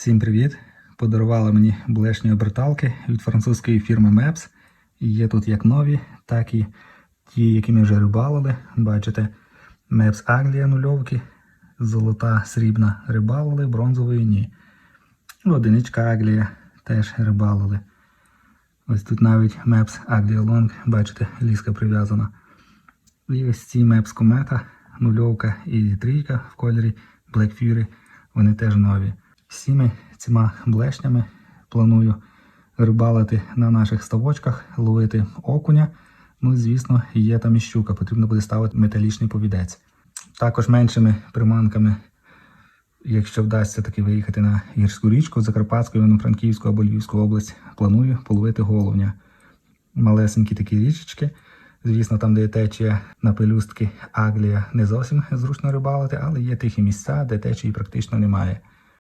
Всім привіт! Подарували мені блешні оберталки від французької фірми MEPS. Є тут як нові, так і ті, які ми вже рибалили. Бачите, MEPS Агрія нульовки, золота срібна рибалили, бронзової ні. Ну, Одиничка Аглія теж рибалили. Ось тут навіть MEPS Aglia Long, бачите, ліска прив'язана. І ось ці MEPS Комета, нульовка і трійка в кольорі Black Fury, вони теж нові. Всіми цими блешнями планую рибалити на наших ставочках, ловити окуня. Ну звісно, є там і щука, потрібно буде ставити металічний повідець. Також меншими приманками, якщо вдасться таки виїхати на гірську річку Закарпатську, Івано-Франківську або Львівську область, планую половити головня. Малесенькі такі річечки. Звісно, там, де є течія на пелюстки Аглія, не зовсім зручно рибалити, але є тихі місця, де течії практично немає.